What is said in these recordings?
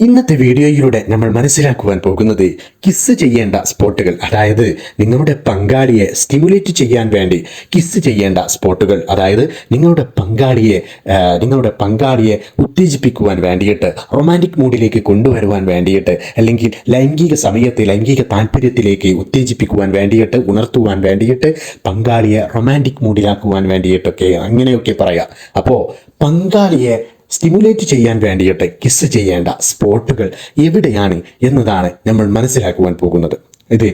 ഇന്നത്തെ വീഡിയോയിലൂടെ നമ്മൾ മനസ്സിലാക്കുവാൻ പോകുന്നത് കിസ് ചെയ്യേണ്ട സ്പോട്ടുകൾ അതായത് നിങ്ങളുടെ പങ്കാളിയെ സ്റ്റിമുലേറ്റ് ചെയ്യാൻ വേണ്ടി കിസ് ചെയ്യേണ്ട സ്പോട്ടുകൾ അതായത് നിങ്ങളുടെ പങ്കാളിയെ നിങ്ങളുടെ പങ്കാളിയെ ഉത്തേജിപ്പിക്കുവാൻ വേണ്ടിയിട്ട് റൊമാന്റിക് മൂഡിലേക്ക് കൊണ്ടുവരുവാൻ വേണ്ടിയിട്ട് അല്ലെങ്കിൽ ലൈംഗിക സമയത്ത് ലൈംഗിക താല്പര്യത്തിലേക്ക് ഉത്തേജിപ്പിക്കുവാൻ വേണ്ടിയിട്ട് ഉണർത്തുവാൻ വേണ്ടിയിട്ട് പങ്കാളിയെ റൊമാന്റിക് മൂഡിലാക്കുവാൻ വേണ്ടിയിട്ടൊക്കെ അങ്ങനെയൊക്കെ പറയാം. അപ്പോൾ പങ്കാളിയെ സ്റ്റിമുലേറ്റ് ചെയ്യാൻ വേണ്ടിയിട്ട് കിസ് ചെയ്യേണ്ട സ്പോട്ടുകൾ എവിടെയാണ് എന്നതാണ് നമ്മൾ മനസ്സിലാക്കുവാൻ പോകുന്നത്. ഇത്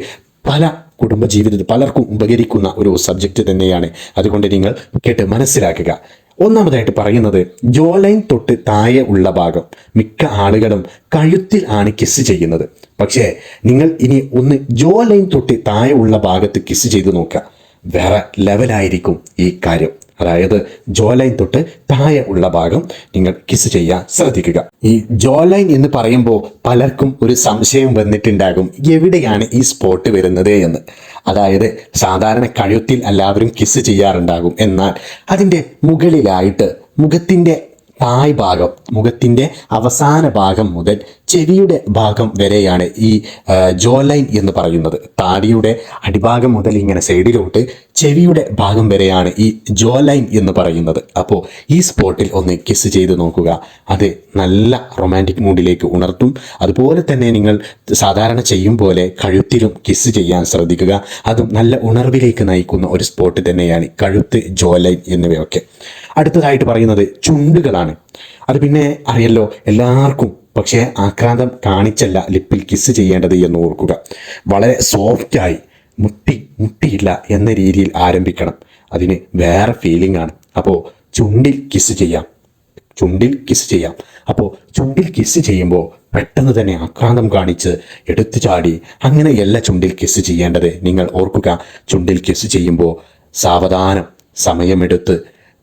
പല കുടുംബജീവിതത്തിൽ പലർക്കും ഉപകരിക്കുന്ന ഒരു സബ്ജക്റ്റ് തന്നെയാണ്. അതുകൊണ്ട് നിങ്ങൾ കേട്ട് മനസ്സിലാക്കുക. ഒന്നാമതായിട്ട് പറയുന്നത് ജോലൈൻ തൊട്ട് താഴെ ഉള്ള ഭാഗം. മിക്ക ആളുകളും കഴുത്തിൽ ആണ് കിസ് ചെയ്യുന്നത്. പക്ഷേ നിങ്ങൾ ഇനി ഒന്ന് ജോലൈൻ തൊട്ട് താഴെ ഉള്ള ഭാഗത്ത് കിസ് ചെയ്ത് നോക്കുക. വേറെ ലെവലായിരിക്കും ഈ കാര്യം. അതായത് ജോലൈൻ തൊട്ട് താഴെ ഉള്ള ഭാഗം നിങ്ങൾ കിസ് ചെയ്യാൻ ശ്രദ്ധിക്കുക. ഈ ജോലൈൻ എന്ന് പറയുമ്പോൾ പലർക്കും ഒരു സംശയം വന്നിട്ടുണ്ടാകും. എവിടെയാണ് ഈ സ്പോട്ട് വരുന്നത് എന്ന്. അതായത് സാധാരണ കഴുത്തിൽ എല്ലാവരും കിസ് ചെയ്യാറുണ്ടാകും. എന്നാൽ അതിന്റെ മുകളിലായിട്ട് മുഖത്തിന്റെ തായ് ഭാഗം മുഖത്തിന്റെ അവസാന ഭാഗം മുതൽ ചെവിയുടെ ഭാഗം വരെയാണ് ഈ ജോ ലൈൻ എന്ന് പറയുന്നത്. താടിയുടെ അടിഭാഗം മുതൽ ഇങ്ങനെ സൈഡിലോട്ട് ചെവിയുടെ ഭാഗം വരെയാണ് ഈ ജോ ലൈൻ എന്ന് പറയുന്നത്. അപ്പോൾ ഈ സ്പോട്ടിൽ ഒന്ന് കിസ് ചെയ്ത് നോക്കുക. അത് നല്ല റൊമാന്റിക് മൂഡിലേക്ക് ഉണർത്തും. അതുപോലെ തന്നെ നിങ്ങൾ സാധാരണ ചെയ്യും പോലെ കഴുത്തിലും കിസ് ചെയ്യാൻ ശ്രദ്ധിക്കുക. അതും നല്ല ഉണർവിലേക്ക് നയിക്കുന്ന ഒരു സ്പോട്ട് തന്നെയാണ് കഴുത്ത് ജോ ലൈൻ എന്നിവയൊക്കെ. അടുത്തതായിട്ട് പറയുന്നത് ചുണ്ടുകളാണ്. അത് പിന്നെ അറിയല്ലോ എല്ലാവർക്കും. പക്ഷേ ആക്രാന്തം കാണിച്ചല്ല ലിപ്പിൽ കിസ് ചെയ്യേണ്ടത് എന്ന് ഓർക്കുക. വളരെ സോഫ്റ്റായി മുട്ടി മുട്ടിയില്ല എന്ന രീതിയിൽ ആരംഭിക്കണം. അതിന് വേറെ ഫീലിംഗ് ആണ്. അപ്പോൾ ചുണ്ടിൽ കിസ് ചെയ്യാം. ചുണ്ടിൽ കിസ് ചെയ്യാം. അപ്പോൾ ചുണ്ടിൽ കിസ് ചെയ്യുമ്പോൾ പെട്ടെന്ന് തന്നെ ആക്രാന്തം കാണിച്ച് എടുത്തു ചാടി അങ്ങനെയല്ല ചുണ്ടിൽ കിസ് ചെയ്യേണ്ടത്. നിങ്ങൾ ഓർക്കുക ചുണ്ടിൽ കിസ് ചെയ്യുമ്പോൾ സാവധാനം സമയമെടുത്ത്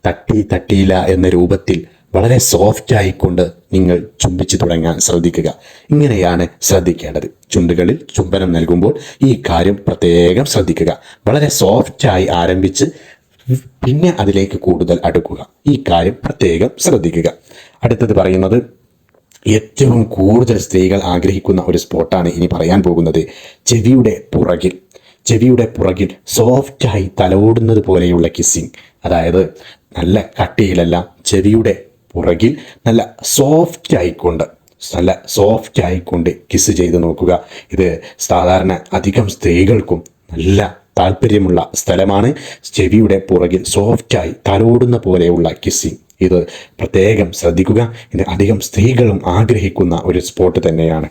തട്ടി തട്ടിയില്ല എന്ന രൂപത്തിൽ വളരെ സോഫ്റ്റ് ആയിക്കൊണ്ട് നിങ്ങൾ ചുംബിച്ചു തുടങ്ങാൻ ശ്രദ്ധിക്കുക. ഇങ്ങനെയാണ് ശ്രദ്ധിക്കേണ്ടത്. ചുണ്ടുകളിൽ ചുംബനം നൽകുമ്പോൾ ഈ കാര്യം പ്രത്യേകം ശ്രദ്ധിക്കുക. വളരെ സോഫ്റ്റായി ആരംഭിച്ച് പിന്നെ അതിലേക്ക് കൂടുതൽ അടുക്കുക. ഈ കാര്യം പ്രത്യേകം ശ്രദ്ധിക്കുക. അടുത്തത് പറയുന്നത് ഏറ്റവും കൂടുതൽ സ്ത്രീകൾ ആഗ്രഹിക്കുന്ന ഒരു സ്പോട്ടാണ് ഇനി പറയാൻ പോകുന്നത്. ചെവിയുടെ പുറകിൽ. ചെവിയുടെ പുറകിൽ സോഫ്റ്റായി തലോടുന്നത് പോലെയുള്ള കിസ്സിങ് അതായത് നല്ല കട്ടിയിലല്ല ചെവിയുടെ പുറകിൽ നല്ല സോഫ്റ്റ് ആയിക്കൊണ്ട് നല്ല സോഫ്റ്റ് ആയിക്കൊണ്ട് കിസ് ചെയ്ത് നോക്കുക. ഇത് സാധാരണ അധികം സ്ത്രീകൾക്കും നല്ല താല്പര്യമുള്ള സ്ഥലമാണ്. ചെവിയുടെ പുറകിൽ സോഫ്റ്റായി തലോടുന്ന പോലെയുള്ള കിസ്സിങ് ഇത് പ്രത്യേകം ശ്രദ്ധിക്കുക. ഇത് അധികം സ്ത്രീകളും ആഗ്രഹിക്കുന്ന ഒരു സ്പോട്ട് തന്നെയാണ്.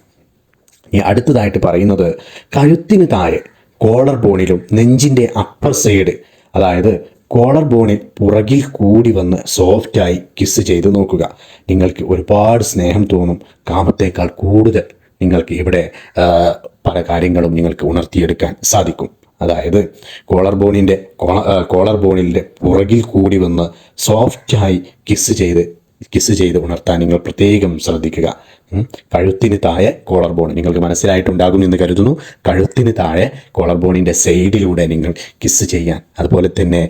ഈ അടുത്തതായിട്ട് പറയുന്നത് കഴുത്തിന് താഴെ കോളർ ബോണിലും നെഞ്ചിന്റെ അപ്പർ സൈഡ് അതായത് കോളർ ബോണിൽ പുറകിൽ കൂടി വന്ന് സോഫ്റ്റായി കിസ് ചെയ്ത് നോക്കുക. നിങ്ങൾക്ക് ഒരുപാട് സ്നേഹം തോന്നും. കാമത്തേക്കാൾ കൂടുതൽ നിങ്ങൾക്ക് ഇവിടെ പല കാര്യങ്ങളും നിങ്ങൾക്ക് ഉണർത്തിയെടുക്കാൻ സാധിക്കും. അതായത് കോളർ ബോണിന്റെ കോളർ ബോണിന്റെ പുറകിൽ കൂടി വന്ന് സോഫ്റ്റായി കിസ് ചെയ്ത് കിസ് ചെയ്ത് ഉണർത്താൻ നിങ്ങൾ പ്രത്യേകം ശ്രദ്ധിക്കുക. കഴുത്തിന് താഴെ കോളർ ബോൺ നിങ്ങൾക്ക് മനസ്സിലായിട്ടുണ്ടാകും എന്ന് കരുതുന്നു. കഴുത്തിന് താഴെ കോളർ ബോണിന്റെ സൈഡിലൂടെ നിങ്ങൾ കിസ് ചെയ്യാൻ. അതുപോലെ തന്നെ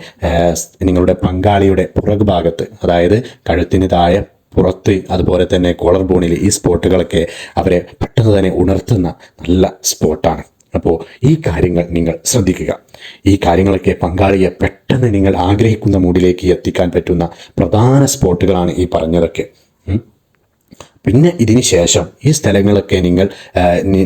നിങ്ങളുടെ പങ്കാളിയുടെ പുറകു ഭാഗത്ത് അതായത് കഴുത്തിന് താഴെ പുറത്ത് അതുപോലെ തന്നെ കോളർ ബോണിൽ ഈ സ്പോട്ടുകളൊക്കെ അവരെ പെട്ടെന്ന് തന്നെ ഉണർത്തുന്ന നല്ല സ്പോട്ടാണ് അപ്പോൾ ഈ കാര്യങ്ങൾ നിങ്ങൾ ശ്രദ്ധിക്കുക. ഈ കാര്യങ്ങളൊക്കെ പങ്കാളിയെ പെട്ടെന്ന് നിങ്ങൾ ആഗ്രഹിക്കുന്ന മൂഡിലേക്ക് എത്തിക്കാൻ പറ്റുന്ന പ്രധാന സ്പോട്ടുകളാണ് ഈ പറഞ്ഞതൊക്കെ. പിന്നെ ഇതിന് ശേഷം ഈ സ്ഥലങ്ങളൊക്കെ നിങ്ങൾ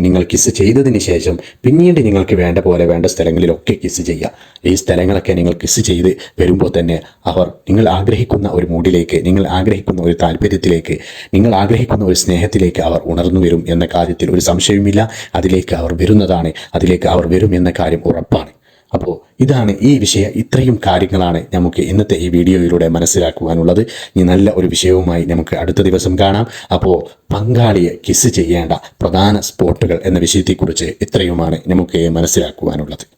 നിങ്ങൾ കിസ് ചെയ്തതിന് ശേഷം പിന്നീട് നിങ്ങൾക്ക് വേണ്ട പോലെ വേണ്ട സ്ഥലങ്ങളിലൊക്കെ കിസ് ചെയ്യുക. ഈ സ്ഥലങ്ങളൊക്കെ നിങ്ങൾ കിസ് ചെയ്ത് വരുമ്പോൾ തന്നെ അവർ നിങ്ങൾ ആഗ്രഹിക്കുന്ന ഒരു മൂഡിലേക്ക് നിങ്ങൾ ആഗ്രഹിക്കുന്ന ഒരു താല്പര്യത്തിലേക്ക് നിങ്ങൾ ആഗ്രഹിക്കുന്ന ഒരു സ്നേഹത്തിലേക്ക് അവർ ഉണർന്നു വരും എന്ന കാര്യത്തിൽ ഒരു സംശയവുമില്ല. അതിലേക്ക് അവർ വരുന്നതാണ് അതിലേക്ക് അവർ വരും എന്ന കാര്യം ഉറപ്പാണ്. അപ്പോൾ ഇതാണ് ഈ വിഷയം ഇത്രയും കാര്യങ്ങളാണ് നമുക്ക് ഇന്നത്തെ ഈ വീഡിയോയിലൂടെ മനസ്സിലാക്കുവാനുള്ളത്. ഇനി നല്ല ഒരു വിഷയവുമായി നമുക്ക് അടുത്ത ദിവസം കാണാം. അപ്പോൾ പങ്കാളിയെ കിസ് ചെയ്യേണ്ട പ്രധാന സ്പോട്ടുകൾ എന്ന വിഷയത്തെക്കുറിച്ച് ഇത്രയുമാണ് നമുക്ക് മനസ്സിലാക്കുവാനുള്ളത്.